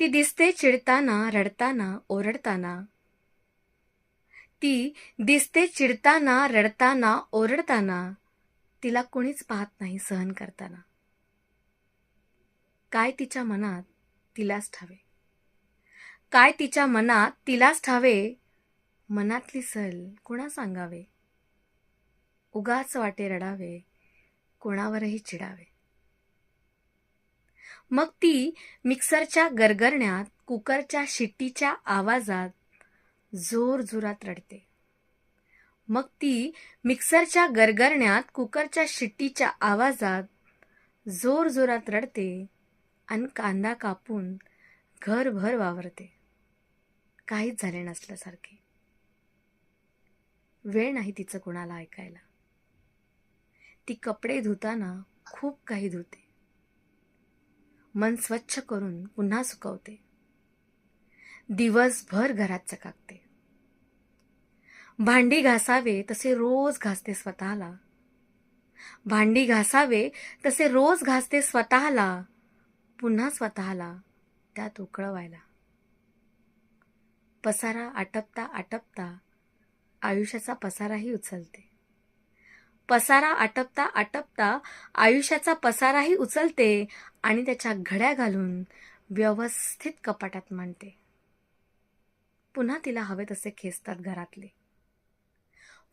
ती दिसते चिडताना रडताना ओरडताना. ती दिसते चिडताना रडताना ओरडताना. तिला कोणीच पाहत नाही सहन करताना. काय तिच्या मनात तिलाच ठावे. काय तिच्या मनात तिलाच ठावे. मनातली सल कुणा सांगावे? उगाच वाटे रडावे कोणावरही चिडावे. मग ती मिक्सरच्या गरगरण्यात कुकरच्या शिट्टीच्या आवाजात जोर जोरात रडते. मग ती मिक्सरच्या गरगरण्यात कुकरच्या शिट्टीच्या आवाजात जोर जोरात रडते आणि कांदा कापून घरभर वावरते. काहीच झाले नसल्यासारखे. वेळ नाही तिचं कोणाला ऐकायला. ती कपडे धुताना खूप काही धुते. मन स्वच्छ करून पुन्हा सुकवते. दिवसभर घरात चकाकते. भांडी घासावे तसे रोज घासते स्वतःला. भांडी घासावे तसे रोज घासते स्वतःला. पुन्हा स्वतःला त्यात उकळवायला. पसारा आटपता आटपता आयुष्याचा पसाराही उचलते. पसारा आटपता आटपता आयुष्याचा पसाराही उचलते आणि त्याच्या घड्या घालून व्यवस्थित कपाटात मांडते. पुन्हा तिला हवे तसे खेचतात घरातले.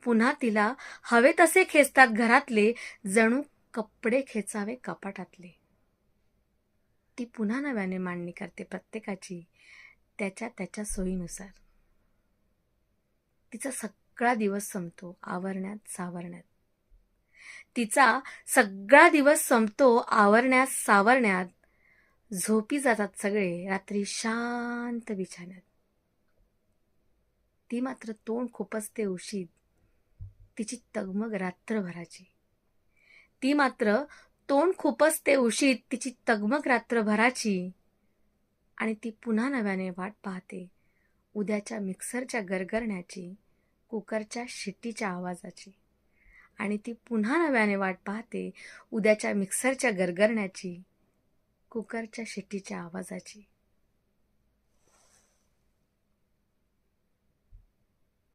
पुन्हा तिला हवे तसे खेचतात घरातले जणू कपडे खेचावे कपाटातले. ती पुन्हा नव्याने मांडणी करते प्रत्येकाची त्याच्या त्याच्या सोयीनुसार. तिचा सगळा दिवस संपतो आवरण्यात सावरण्यात. तिचा सगळा दिवस संपतो आवरण्यात सावरण्यात. झोपी जातात सगळे रात्री शांत बिछाण्यात ती मात्र तोंड खुपसते उशीत. तिची तगमग रात्रभराची. ती मात्र तोंड खुपसते उशीत. तिची तगमग रात्रभराची. आणि ती पुन्हा नव्याने वाट पाहते. उद्याच्या मिक्सरच्या गरगरण्याची कुकरच्या शिट्टीच्या आवाजाची. आणि ती पुन्हा नव्याने वाट पाहते उद्याच्या मिक्सरच्या गरगरण्याची कुकरच्या शिट्टीच्या आवाजाची.